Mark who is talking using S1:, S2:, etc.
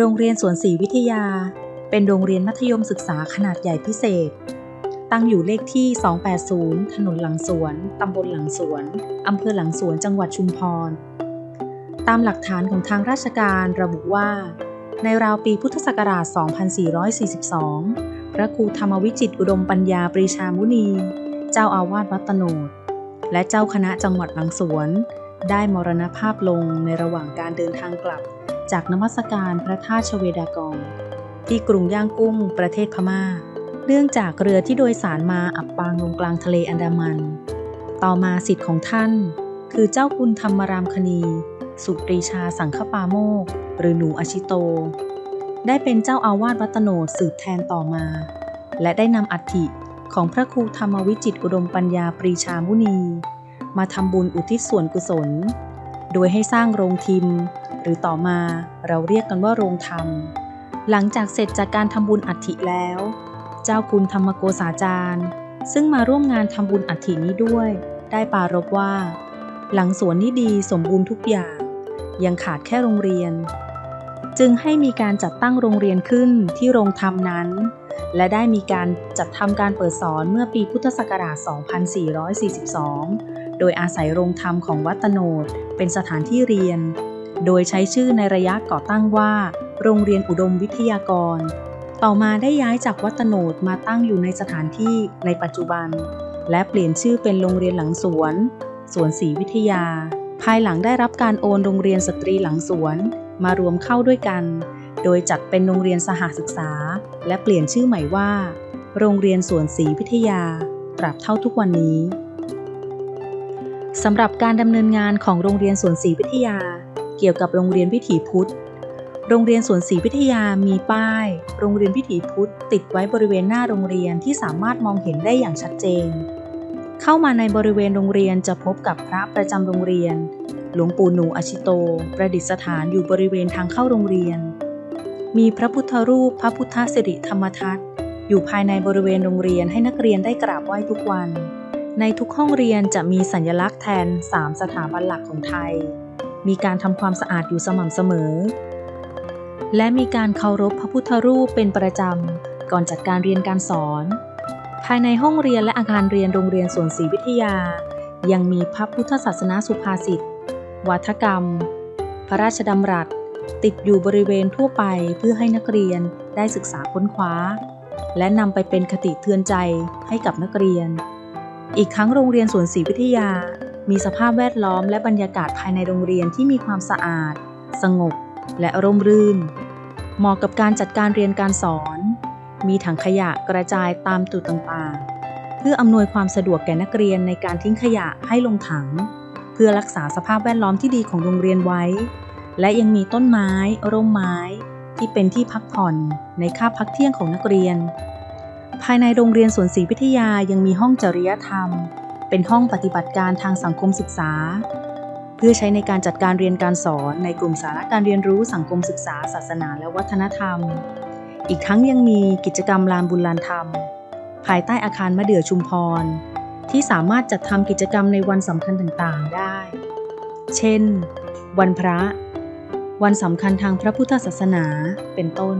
S1: โรงเรียนสวนศรีวิทยา เป็นโรงเรียนมัธยมศึกษาขนาดใหญ่พิเศษ ตั้งอยู่เลขที่ 280 ถนนหลังสวน ตำบลหลังสวน อำเภอหลังสวน จังหวัดชุมพร ตามหลักฐานของทางราชการระบุว่า ในราวปีพุทธศักราช 2442 พระครูธรรมวิจิตอุดมปัญญาปรีชามุนี เจ้าอาวาสวัดตโนด และเจ้าคณะจังหวัดหลังสวน ได้มรณภาพลงในระหว่างการเดินทางกลับ จากนมัสการพระธาตุชเวดากอง ที่กรุงย่างกุ้งประเทศพม่า เนื่องจากเรือที่โดยสารมาอับปางลงกลางทะเลอันดามัน ต่อมาสิทธิ์ของท่าน คือเจ้าคุณธรรมรามคณี สุปรีชาสังฆปาโมก หรือหนูอชิโต ได้เป็นเจ้าอาวาสวัตโนดสืบแทนต่อมา และได้นำอัฐิของพระครูธรรมวิจิตอุดมปัญญาปรีชามุนี มาทำบุญอุทิศส่วนกุศล โดยให้สร้างโรงทิม หรือต่อมาเราเรียกกันว่าโรงธรรม หลังจากเสร็จจากการทำบุญอัฐิแล้ว เจ้าคุณธรรมโกษาจารย์ ซึ่งมาร่วมงานทำบุญอัฐินี้ด้วย ได้ปรารภว่า หลังสวนนี้ดีสมบูรณ์ทุกอย่าง ยังขาดแค่โรงเรียน จึงให้มีการจัดตั้งโรงเรียนขึ้นที่โรงธรรมนั้น และได้มีการจัดทำการเปิดสอนเมื่อปีพุทธศักราช 2442 โดยอาศัยโรงธรรมของวัดตโนดเป็นสถานที่เรียน โดยใช้ชื่อในระยะก่อตั้งว่า โรงเรียนอุดมวิทยากร ต่อมาได้ย้ายจากวัดตโนดมาตั้งอยู่ในสถานที่ในปัจจุบัน และเปลี่ยนชื่อเป็นโรงเรียนหลังสวน สวนศรีวิทยา ภายหลังได้รับการโอนโรงเรียนสตรีหลังสวน มารวมเข้าด้วยกัน โดยจัดเป็นโรงเรียนสหศึกษา และเปลี่ยนชื่อใหม่ว่า โรงเรียนสวนศรีวิทยาตราบเท่าทุกวันนี้ สำหรับการดำเนินงานของโรงเรียนสวนศรีวิทยา เกี่ยวกับโรงเรียนวิถีพุทธ โรงเรียนสวนศรีวิทยามีป้าย โรงเรียนวิถีพุทธ ติดไว้บริเวณหน้าโรงเรียนที่สามารถมองเห็นได้อย่างชัดเจน เข้ามาในบริเวณโรงเรียนจะพบกับพระประจำโรงเรียน หลวงปู่หนูอชิโต ประดิษฐานอยู่บริเวณทางเข้าโรงเรียน มีพระพุทธรูปพระพุทธสิริธรรมทัศน์อยู่ภายในบริเวณโรงเรียนให้นักเรียนได้กราบไหว้ทุกวัน ในทุกห้องเรียนจะมีสัญลักษณ์แทน 3 สถาบันหลักของไทย มีการทำความสะอาดอยู่สม่ำเสมอ และมีการเคารพพระพุทธรูปเป็นประจำ ก่อนจัดการเรียนการสอน ภายในห้องเรียนและอาคารเรียนโรงเรียนสวนศรีวิทยา ยังมีพระพุทธศาสนาสุภาษิตวัฒกรรม พระราชดำรัส ติดอยู่บริเวณทั่วไปเพื่อให้นักเรียนได้ศึกษาค้นคว้า และนำไปเป็นคติเตือนใจให้กับนักเรียน อีกครั้งโรงเรียนสวนศรีวิทยา มีสภาพแวดล้อมและบรรยากาศภายในโรงเรียนที่มีความสะอาด สงบ และร่มรื่น เหมาะกับการจัดการเรียนการสอน มีถังขยะกระจายตามจุดต่างๆ เพื่ออำนวยความสะดวกแก่นักเรียนในการทิ้งขยะให้ลงถัง เพื่อรักษาสภาพแวดล้อมที่ดีของโรงเรียนไว้ และยังมีต้นไม้ ร่มไม้ ที่เป็นที่พักผ่อนในคาบพักเที่ยงของนักเรียน ภายในโรงเรียนสวนศรีวิทยายังมีห้องจริยธรรม เป็นห้องปฏิบัติการทางสังคมศึกษา เพื่อใช้ในการจัดการเรียนการสอนในกลุ่มสาระการเรียนรู้สังคมศึกษา ศาสนาและวัฒนธรรม อีกทั้งยังมีกิจกรรมลานบุญลานธรรม ภายใต้อาคารมะเดื่อชุมพร ที่สามารถจัดทำกิจกรรมในวันสำคัญต่างๆได้ เช่น วันพระ วันสำคัญทางพระพุทธศาสนาเป็นต้น